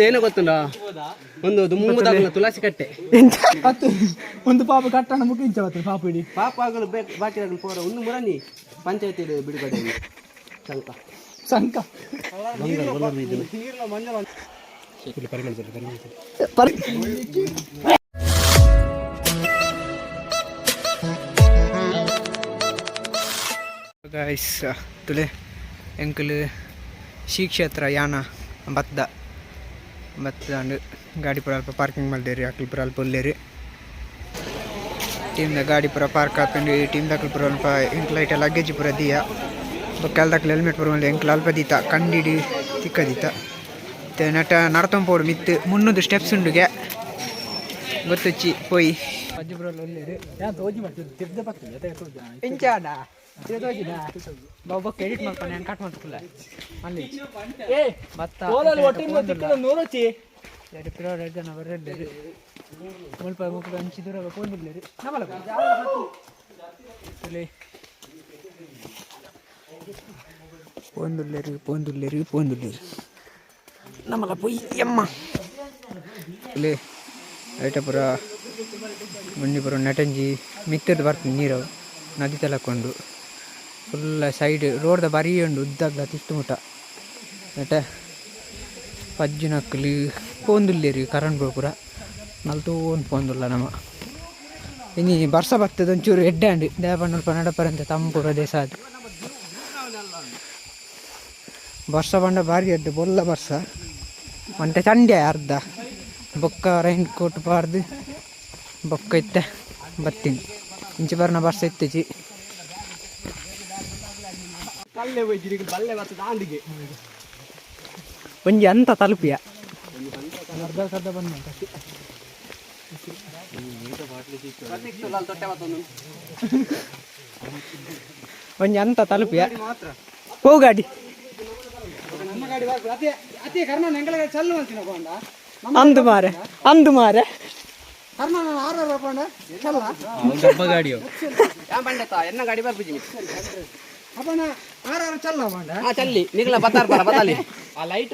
ಒಂದು ಏನೋ ಗೊತ್ತುಂಡ ಒಂದು ದುಮ್ಮುದಾಗಲ ತುಳಸಿ ಕಟ್ಟೆ. ಅತ್ತು ಒಂದು ಪಾಪ ಕಟ್ಟಣ ಮುಗಿಂಚವತ್ತು ಪಾಪ ಇಡಿ. ಪಾಪ ಆಗಲು ಬೇಕು ಬಾಕಿ ಆಗಲು ಪೋರ. ಒಂದು ಮುರನಿ ಪಂಚಾಯತಿ ಬಿಡುಗಡೆ ಸಂಕ ಸಂಕ ಗಾಯ್ಸ್ ತುಲೆ ಎಂಕುಲು ಶ್ರೀ ಕ್ಷೇತ್ರ ಯಾನ ಬತ್ತ ಬತ್ತ ಅಂಡ್ ಗಾಡಿ ಪುರ ಅಲ್ಪ ಪಾರ್ಕಿಂಗ್ ಮಲ್ದೇರಿ ಅಕ್ಲ್ ಪುರ ಅಲ್ಪ ಉಲ್ಲೇರಿ. ಟೀಮ್ದ ಗಾಡಿ ಪುರ ಪಾರ್ಕ್ ಹಾಕೊಂಡು ಈ ಟೀಮ್ ಪೂರ ಪುರ ಅಲ್ಪ ಎಂಕ್ಲ ಐಟ ಲಗೇಜ್ ಪುರ ದಿಯ. ದಾಖಲೆ ಹೆಲ್ಮೆಟ್ ಪುರ ಒಂದು ಎಂಕ್ಲ ಅಲ್ಪ ದೀತ ಕಂಡಿಡಿ ತಿಕ್ಕದೀತ ಮತ್ತು ನಟ ನಡ್ತೊಂಬೋಡು ಮಿತ್ತು ಮುನ್ನೂರು ಸ್ಟೆಪ್ಸ್ ಉಂಡುಗೆ. ಗೊತ್ತುಚ್ಚಿ ಪೋಯಿ. ಅಜ್ಜಿ ಪುರ ಇಂಚಾಡ ತಿರ್ದೋಜಿನ ಬಾಬಾ ಎಡಿಟ್ ಮಾಡ್ಕೊಂಡು ನಾನು ಕಟ್ ಅಲ್ಲಿ. ಭತ್ತ ಎರಡು ಕಿಲೋ ಎರಡು ಜನ ಮುಲ್ಪ ನಮ್ಮಲ್ಲ ಪೋಂದುಲ್ಲೇರಿ ಪೋಂದುಲ್ಲೇರಿ ಪೋಂದುಲ್ಲೇರಿ ನಮ್ಮಲ್ಲ ಇಲ್ಲಿ. ಮಂಡಿಪುರ ನಟಂಜಿ ಮಿತ್ತದ್ದು ಬರ್ತದೆ ನೀರು ನದಿ ತಲಕೊಂಡು. ಫುಲ್ ಸೈಡ್ ರೋಡ್ದ ಬರೀ ಉಂಡು ಉದ್ದಾಗ ತಿಟ್ಟು ಮುಟ. ನಟ ಪಜ್ಜಿನಕ್ಕಲಿ ಪೋಂದುಲ್ಲೇರಿ ಕರೆಂಟ್ ಪುರ ನಲ್ತೋನ್ ಪೋಂದುಲ್ಲ ನಮ್ಮ. ಇನ್ನಿ ಬರ್ಸ ಬರ್ತದೆ ಒಂಚೂರು ಎಡ್ಡಾಂಡು ದೇವಣ್ಣಲ್ಪ ತಮ್ಮ ತಂಪು ದೇಶ ಅದು. ಬರ್ಸ ಬಂಡ ಭಾರಿ ಎಡ್ಡು ಬೊಲ್ಲ ಬರ್ಸ. ಮಂಟೆ ಚಂಡೆ ಅರ್ಧ. ಬೊಕ್ಕ ರೈನ್ ಕೋಟ್ ಪಾರ್ದು, ಬೊಕ್ಕ ಇತ್ತೆ, ಬರ್ತೀನಿ. ಇಂಚೆ ಬರ್ನ ಬರ್ಸ ಇತ್ತೀಚಿ ಕಲ್ಲೆ ಹೋಯ್ತಿರಿ ಬಲ್ಲೆ ಬರ್ತದೆ ದಾಂಡಿಗೆ ಒಂಜಿ ಅಂತ ತಲುಪಿಯ? ಅರ್ಧ ಅರ್ಧ ಬಂದ ಒಂಜಿ ಅಂತ ತಲುಪಿಯ? ಹೋ ಗಾಡಿ. ನಮ್ಮ ಗಾಡಿ ಬರ್ತದೆ ಅತಿ ಅದೇ. ಮಾರೆ ಅಂದು ಮಾರೆ. ಗಾಡಿಯೋ. ಯಾ ಬಂಡೆತ ಎನ್ನ ಗಾಡಿ ಬರ್ಬಿಜಿ ಅಪ್ಪಣ ಆರು ಆರು ಚಲ್ಲ ಬಂಡ ಆ ಚಲ್ಲಿ. ನಿಗಲ ಬತ್ತಾರ ಬರ ಬದಲಿ ಆ ಲೈಟ್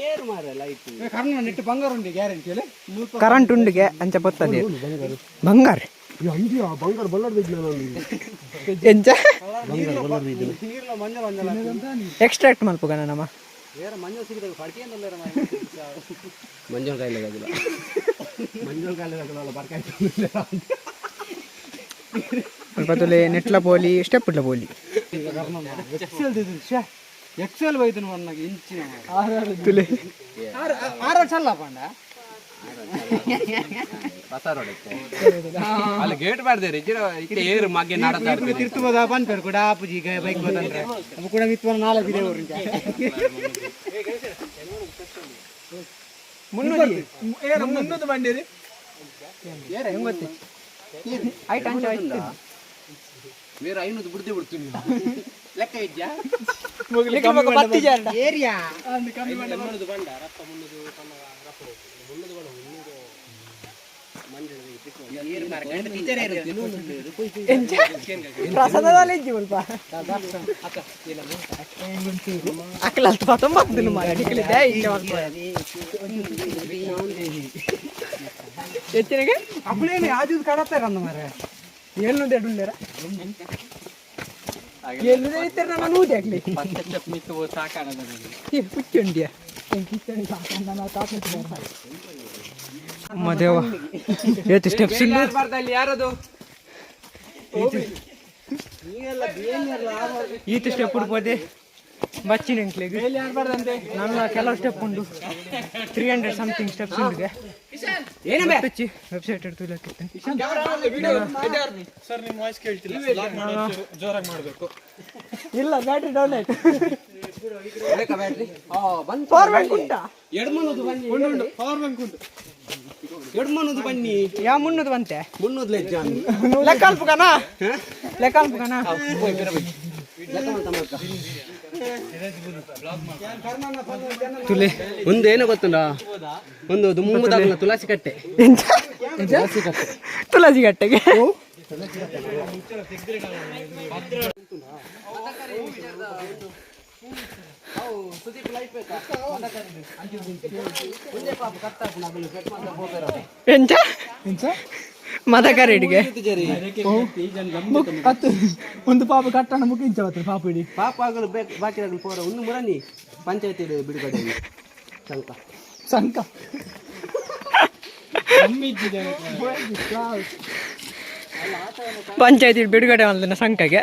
ಏರು ಮಾರ ಲೈಟ್ ಕರ್ಣ ನೆಟ್ಟು ಬಂಗಾರ ಉಂಡು ಗ್ಯಾರಂಟಿ ಕರೆಂಟ್ ಉಂಡಿಗೆ ಅಂಚ ಬರ್ತದೆ ಬಂಗಾರ. ಬಂಗಾರ. ನಾನು ಎಂಚ? ನೀರ್ಲ ಮಂಜ ಮಂಜ ಎಕ್ಸ್ಟ್ರಾಕ್ಟ್ ಮಲ್ಪುಗನ ನಮ್ಮ. ಮಂಜು ಸಿಗಿದಾಗ ಮಂಜುಳ ಕಾಯಿಲೆ ಆಗಿಲ್ಲ ಮಂಜುಳ ಕಾಯಿಲೆ ಆಗಿಲ್ಲ ಬರ್ಕಾಯ್ತು ಸ್ವಲ್ಪ ನೆಟ್ಲ ಪೋಲಿ ಸ್ಟೆಪ್ ಇಟ್ಲ ಪೋಲಿ ಎಕ್ಸೆಲ್ ಎಕ್ಸೆಲ್ ಬೈತನು ಬಣ್ಣಗೆ ಇಂಚಿನ ತುಲೆ ಆರು ಆರು ಚಲ್ಲ ಪಂಡ ಬಸಾರ್ ಹೊಡೆತ್ತೆ ಅಲ್ಲಿ ಗೇಟ್ ಮಾಡ್ದೇರಿ ಇಕ್ಕೆ ಏರು ಮಗ್ಗೆ ನಾಡತಾ ಬಂದ್ಪೇರು ಕೂಡ ಆಪುಜಿ ಬೈಕ್ ಬಂದ್ರೆ ಕೂಡ ಮಿತ್ವನ ನಾಲ್ಕು ಇದೆ ಅವ್ರು ಮುನ್ನೂರು ಮುನ್ನೂರು ಬಂದಿರಿ ಆಯ್ತು ಅಂಚ ಆಯ್ತು ಬೇರೆ ಐನೂರು ಬಿಡ್ದೆ ಬಿಡ್ತೀನಿ ಲೆಕ್ಕ ಇದ್ಯಾ ಬತ್ತಿ ಜಾರ್ಡ ಏರಿಯಾ ಮುನ್ನೂರು ಬಂಡ ರಪ್ಪ ಮುನ್ನೂರು ತಮ್ಮ ರಪ್ಪ ಮುನ್ನೂರು ಬಂಡ ಮುನ್ನೂರು ಪ್ರಸಾದದಲ್ಲಿ ಇಜ್ಜಿ ಸ್ವಲ್ಪ ಅಕ್ಕಲ ತೊಂಬತ್ತು ಮಾರ ನಿಕ್ಕಲಿದ್ದೆ ಇಲ್ಲ ಹೆಚ್ಚಿನಗೆ ಅಪ್ಪಳೇನು ಯಾವ್ದು ಕಾಣತ್ತಾರ ಅಂದ ಮಾರೆ ಉಳ್ಳೇರ ಏಳ್ನೂರು ಇತ್ತಾರೆ ನಾನು ನೂದೆ ಆಗ್ಲಿ. ಹುಚ್ಚುಂಡಿಯ ಮದೇವ ಏತು ಸ್ಟೆಪ್ಸ್ ಇಲ್ಲ ಬರ್ದಲ್ಲಿ ಯಾರದು? ಈತ ಸ್ಟೆಪ್ ಉಡ್ಬೋದೆ ಬಚ್ಚಿನ ನನ್ನ ಕೆಲವು ಸ್ಟೆಪ್ ಉಂಡು ತ್ರೀ ಹಂಡ್ರೆಡ್ ಸಮಥಿಂಗ್ ಸ್ಟೆಪ್ಸ್ ಗೊತ್ತಚ್ಚಿ ವೆಬ್ಸೈಟ್ ಹಿಡ್ದು ಇಲ್ಲ ಬ್ಯಾಟ್ರಿ ಡೌನ್ ಆಯ್ತು. ಪವರ್ ಬ್ಯಾಂಕ್ ಉಂಟಾ? ಬನ್ನಿ. ಪವರ್ ಬ್ಯಾಂಕ್ ಉಂಟು. ಬನ್ನಿ. ಯಾ ಮುನ್ನದು ಬಂತೆ? ಮುನ್ನೂದು ಲೆಜ್ಜ ಲೆಕ್ಕ ಅಲ್ಪಕನಾ? ಲೆಕ್ಕ ಅಲ್ಪಕನ? ತುಲೆ ಒಂದು ಏನೋ ಗೊತ್ತುಂಡ ಒಂದು ದುಮ್ಮುದಾಗಲ ತುಳಸಿ ಕಟ್ಟೆ. ತುಳಸಿ ಕಟ್ಟೆ. ತುಳಸಿ ಕಟ್ಟೆಗೆ? ಸುದೀಪ್ ಲೈಫ್ ಮುಂದೆ ರೆಡ್ಗೆ ಒಂದು ಪಾಪ ಕಟ್ಟಣ ಮುಗಿಂಚವತ್ತು ಪಾಪ ಇಡಿ. ಪಾಪ ಆಗಲು ಬೇಕು ಬಾಕಿ ಆಗಲು ಪೋರ ಒಂದು ಮುರನಿ ಪಂಚಾಯತಿ ಬಿಡುಗಡೆ ಸಂಕ ಸಂಕ ಪಂಚಾಯತಿ ಬಿಡುಗಡೆ ಮಾಡಿದ ಸಂಖ್ಯೆಗೆ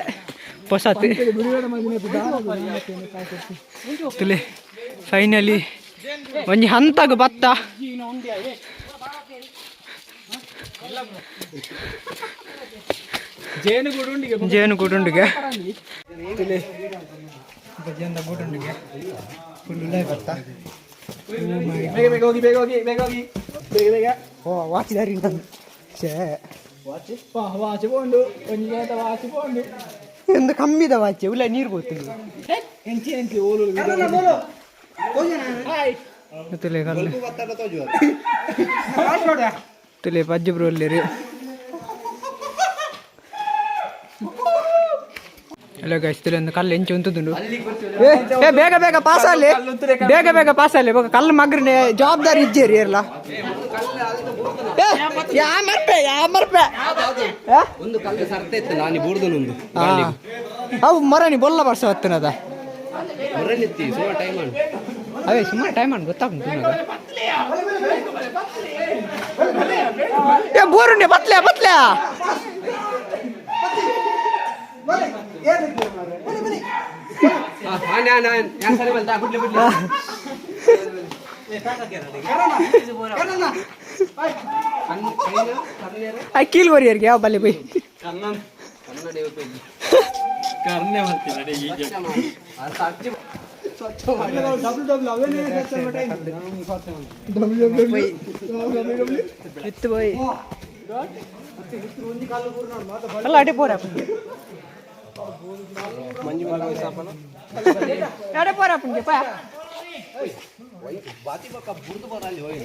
ಹೊಸತು ತುಲೆ ಫೈನಲಿ ಒಂಜಿ ಹಂತಗ ಬತ್ತ. ಜೇನು ಗುಡುಂಡಿಗೆ ಜೇನು ಗುಡುಂಡಿಗೆ. ಫುಲ್ ಬತ್ತ ಬೇಗ ಬೇಗ ಹೋಗಿ ಬೇಗ ಹೋಗಿ ಬೇಗ ಹೋಗಿ. ಬೇಗ ಬೇಗ. ಓ ವಾಚಿದಾರಿ ಛೇ. ವಾಚ್ ಬೋಂಡು. ಒಂಜಿ ಗೇಟ ವಾಚ್ ಬೋಂಡು. ಎಂದು ಕಮ್ಮಿದ ವಾಚೆ ಉಲ್ಲ ನೀರು ಗೊತ್ತಿಲ್ಲ ಎಂಚಿ ಎಂಚಿ ಓಲು ತುಲೆ ಕಲ್ಲು ತುಲೆ ಪಜ್ಜು ಬ್ರೋ ಅಲ್ಲಿರಿ. ಹಲೋ ಗೈಸ್ ತುಲೆ ಒಂದು ಕಲ್ಲು ಎಂಚು ಉಂತುದುಂಡು ಏ ಬೇಗ ಬೇಗ ಪಾಸ್ ಅಲ್ಲಿ ಬೇಗ ಬೇಗ ಪಾಸ್ ಅಲ್ಲಿ ಬೇಗ ಕಲ್ಲು ಮಗ್ರನೆ ಜವಾಬ್ದಾರಿ ಇದ್ದೀರಿ ಎಲ್ಲ ಯಾ ಮರ್ಪೆ ಯಾ ಮರ್ಪೆ? ಒಂದು ಕಲ್ಲು ಸರ್ತೆ ಇತ್ತು ನಾನು ಬೂರ್ದನೊಂದು ಅವು ಮರಣಿ ಬೊಲ್ಲ ಬರ್ಸ ಹತ್ತನದ ಮುರನಿತ್ತಿ ಸುಮಾರು ಟೈಮ್ ಮಾಡಿ ಅವೇ ಸುಮಾರು ಟೈಮ್. ಏ ಬೋರುಂಡೆ ಬತ್ಲೆ ಬತ್ಲೆ ಆನೆ ಆನೆ ಯಾನ್ ಸರಿ ಬಂತ ಬಿಡ್ಲಿ ಬಿಡ್ಲಿ ಕಣ್ಣು ಕೈನ ಕಣ್ಣೇರ ಆ ಕೀಲ್ ಬರಿಯರ್ಗೆ ಯಾವ ಬಲ್ಲೆ ಬೈ ಕನ್ನಡಿ ಉಪಯೋಗಿ ಕರ್ನೆ ಮಾಡ್ತೀನಿ ಸ್ವಚ್ಛ ಮಾಡಿ ಅದು ಸಾಕ್ಷಿ ಸ್ವಚ್ಛ ಮಾಡಿ ಡಬ್ಲ್ಯೂ ಡಬ್ಲ್ಯೂ ಅವೇನೇ ಎತ್ತು ಬೈ ಅಲ್ಲ ಅಡೆ ಪೋರ ಮಂಜು ಮಗ ಸಾಪನ ಅಡೆ ಪೋರ ಪುಂಜೆ ಪಾ ಬಾತಿ ಬಕ್ಕ ಬುರ್ದು ಬರಲ್ಲಿ ಹೋಗಿ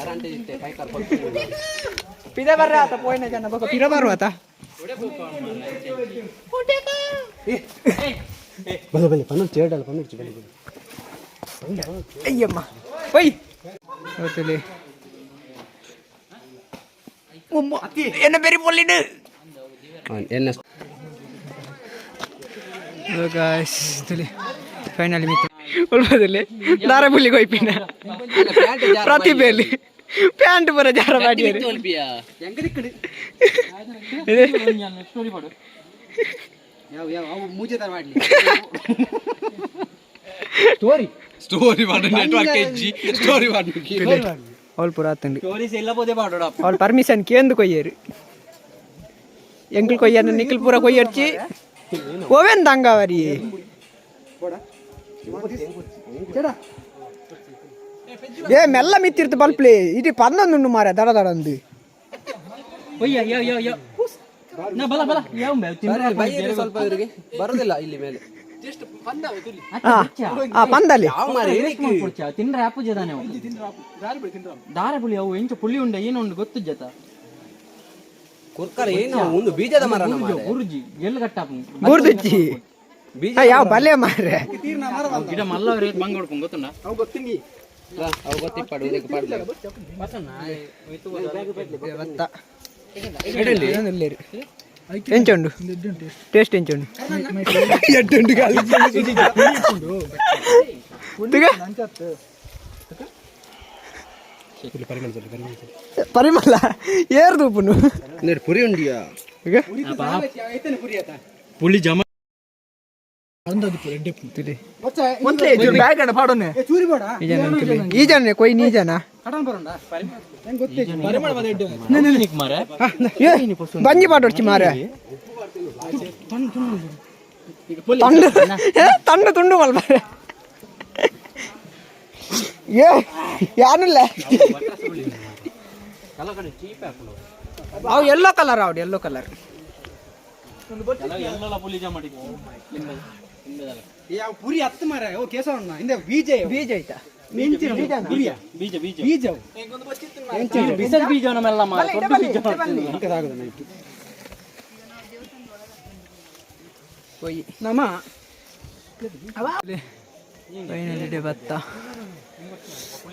ಅರಾಂಟೆ ಇತ್ತೆ ಕೈ ಕರ್ಕೊಂಡು ಪಿದೆ ಬರ್ರ ಆತ ಪೋಯ್ನ ಜನ ಬಕ ಪಿರ ಬರು ಆತ ಬಲ್ಲ ಬಲ್ಲ ಪನ್ನ ಚೇಡಲ್ಲ ಪನ್ನ ಚಿಕನ್ ಅಯ್ಯಮ್ಮ ಬೈ ಹೋತಲಿ என்ன பெரிய பொல்லிடு என்ன ಗಾಯ್ಸ್ ತುಲಿ ಫೈನಲಿ ಮಿತ್ರ ಉಳ್ಬೋದಲ್ಲಿ ದಾರಬುಲ್ಲಿ ಕೊಯ್ಪಿನ ಪ್ರತಿಭೆಯಲ್ಲಿ ಪ್ಯಾಂಟ್ ಬರ ಜಾರ ಮಾಡಿದ್ದಾರೆ ಸ್ಟೋರಿ ಮಾಡು ಯಾವ ಯಾವ ಅವು ಮೂಜೆ ತರ ಮಾಡ್ಲಿ ಸ್ಟೋರಿ ಸ್ಟೋರಿ ಮಾಡು ನೆಟ್ವರ್ಕ್ ಎಜ್ಜಿ ಸ್ಟೋರಿ ಮಾಡು ಅವಳು ಪುರ ಆತಂಡಿ ಸ್ಟೋರೀಸ್ ಎಲ್ಲ ಬೋದೆ ಮಾಡೋಡ ಅವಳು ಪರ್ಮಿಷನ್ ಕೇಂದು ಕೊಯ್ಯರು ಎಂಕಲ್ ಕೊಯ್ಯನ ನಿಖಿಲ್ ಪೂರ ಕೊಯ್ಯರ್ಚಿ ಓವೆನ್ ದಂಗಾವರಿ ಏ ಮೆಲ್ಲ ಮಿತ್ತಿರ್ತು ಬಲ್ಪ್ಲಿ ಇಟಿ ಪಂದೊಂದುಂಡು ಮಾರ ದಡ ಬಲ ಯಾವ ಸ್ವಲ್ಪ ಇವರಿಗೆ. ಬರೋದಿಲ್ಲ ಇಲ್ಲಿ ಮೇಲೆ. ಹಾ ಆ ಪಂದಲ್ಲಿ. ಯಾವ ಮಾರಿ ತಿಂಡ್ರೆ ಆಪು ಜದಾನೆ ದಾರೆ ಪುಳಿ ಅವು ಎಂಚ ಪುಳಿ ಉಂಡ ಏನು ಉಂಡು ಗೊತ್ತು ಜತ. ಕುರ್ಕರ ಏನು ಒಂದು ಬೀಜದ ಮರ ಗುರುಜಿ ಎಲ್ಲಿ ಕಟ್ಟಾಪು ಗುರುಜಿ ಬೀಜ ಯಾವ ಬಲೆ ಮಾರ್ರೆ. ಗಿಡ ಮಲ್ಲವ್ರೆ ಬಂಗ್ ಹೊಡ್ಕೊಂಡು ಗೊತ್ತುಂಡ ಅವು ಗೊತ್ತಿಂಗಿ. ಅವು ಗೊತ್ತಿಪ್ಪ ಇದಕ್ಕೆ ಪಾಡ್ಲ ಭತ್ತ ಎಂಚುಂಡು ಟೇಸ್ಟ್ ಎಂಚುಂಡು ಎಡ್ಡುಂಡು ಕಾಲು? ಪರಿಮಳ ಏರ್ ದೂಪುನು ನೀರು ಪುರಿ ಉಂಡಿಯಾ ಈಗ ಪುಳಿ ಜಮ ಮೊದ್ಲೇ ಬ್ಯಾಗ್ ಅಣ್ಣ ಪಾಡೋನೆ ಚೂರಿ ಬೇಡ ಈ ಜನ ಅಂತಿಲ್ಲ. ಈ ಜನ ಕೊಯ್ ನೀ ಜನ ಕಟನ್ ಬರೋಣ ಹೆಂಗ್ ಗೊತ್ತಿತ್ತು ಪರಿಮಳ ಬಂದಿಟ್ಟು ಮಾರೆ ಏ, ಬಂಜಿ ಪಾಡೋಡ್ಚಿ ಮಾರ ತಂಡು ಏ, ತಂಡು ತುಂಡು ಮಲ್ ಮಾರ ಏ ಯಾನಿಲ್ಲ? ಅವು ಎಲ್ಲೋ ಕಲರ್ ಅವಡು ಎಲ್ಲೋ ಕಲರ್ ಪುರಿ ಹತ್ತು ಮರ ಓ ಕೇಸವಣ್ಣ ಹಿಂದೆ ಬೀಜ. ಬೀಜ ಆಯ್ತಾ ಬೀಜ. ಬೀಜ ನಮ್ಮೆಲ್ಲ ನಮ್ಮ ಭತ್ತ.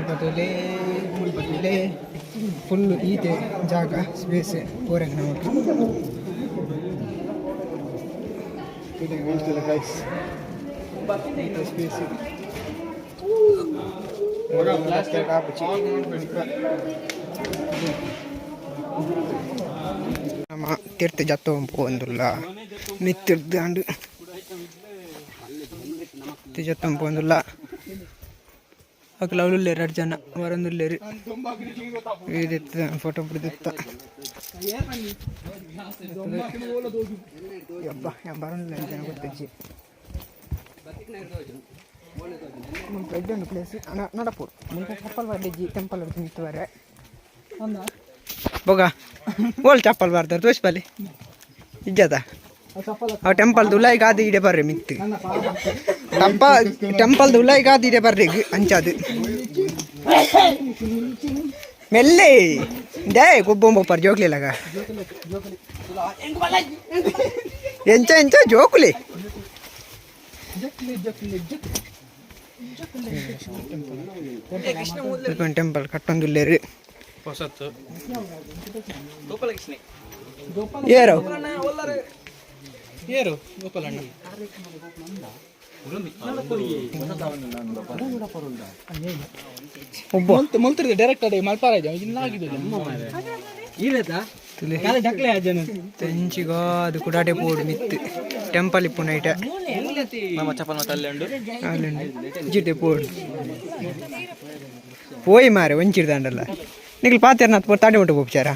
ಮುಲ್ಪತುಲೆ ಮುಲ್ಪತುಲೆ ಫುಲ್ ಈತೆ ಜಾಗ ಸ್ಪೇಸ್ ಪೂರಂಗ ನಾವು ಸ್ಪೇಸ್ ನಮ್ಮ ತೀರ್ಥ ಜತ್ತ ಪೋಂದುಲ್ಲ ಮಿತ್ತಿರ್ದಾಂಡು ಜತ್ತ ಪೋಂದುಲ್ಲ ಅಕ್ಲ ಅವಳು ಎರಡು ಜನ ವರಂದುಲ್ಲೇರು ಇದಿತ್ತ ಫೋಟೋ ಬಿಡ್ದಿತ್ತ ಯಬ್ಬ ಜನ ಪ್ಲೇಸ್ ನಡಪು ಮುಂದೆ ಚಪ್ಪಲ್ ಬರ್ದಿಜ್ಜಿ ಟೆಂಪಲ್ ಹಿಡ್ದು ನಿಂತವರೆ ಬೊಗ ಓಲ್ ಚಪ್ಪಲ್ ಬರ್ತಾರೆ ತೋರಿಸ್ಬಲ್ಲಿ ಇಜ್ಜದ? ಟೆಂಪಲ್ ದುಲಾಯಿ ಗಾದಿ ಇಡೆ ಬರ್ರಿ ಮಿತ್ತು. ಟಂಪ ಟೆಂಪಲ್ ದುಲಾಯಿ ಗಾದಿ ಇಡೆ ಬರ್ರಿ ಅಂಚಾದು. ಮೆಲ್ಲೆ. ದೇ ಗೊಬ್ಬೊಂಬೊಪ್ಪರ್ ಜೋಕ್ಲಿಲ್ಲಗ ಎಂಚ ಎಂಚ ಜೋಕುಲಿ. Temple ಕಟ್ಟೊಂದುಲ್ಲೇರು aero. ಏರು ಗೋಪಾಲಣ್ಣ ಒಬ್ಬ ಮೊಲ್ತಿರ್ದೆ ಡೈರೆಕ್ಟ್ ಅದೇ ಮಲ್ಪಾರ ಇದೆ ಇನ್ನ ಆಗಿದ್ದು ತುಲೆ ಡಕ್ಲೆ ಅಜ್ಜನ ತೆಂಚಿಗ ಅದು ಕುಡಾಟೆ ಪೋಡು ಮಿತ್ತು ಟೆಂಪಲ್ ಇಪ್ಪು ನೈಟ ನಮ್ಮ ಚಪ್ಪಲ್ ತಲ್ಲೆ ಉಂಡು ಜಿತೆ ಪೋಡು పోయి మారే వంచిర్దండల్లా నీకు పాతేరు నాకు తాటి ఉంటే పోచారా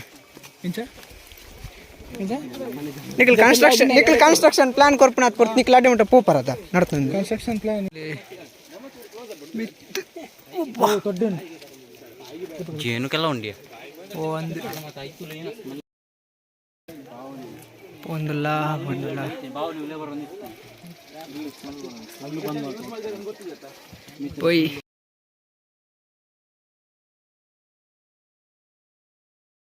nickel construction nickel construction plan ಕೊರ್ಪುನ ಅದು ಕೊರ್ತು ನಿಖಿಲ್ ಅಡ್ಡಿ ಉಂಟ ಪೂಪರ್ ಅದ ನಡ್ತಂದು ಕನ್ಸ್ಟ್ರಕ್ಷನ್ ಪ್ಲಾನ್ ಜೇನುಕೆಲ್ಲ ಉಂಡಿ ಒಂದು ಒಂದಲ್ಲ ಒಂದಲ್ಲ ಪೊಯ್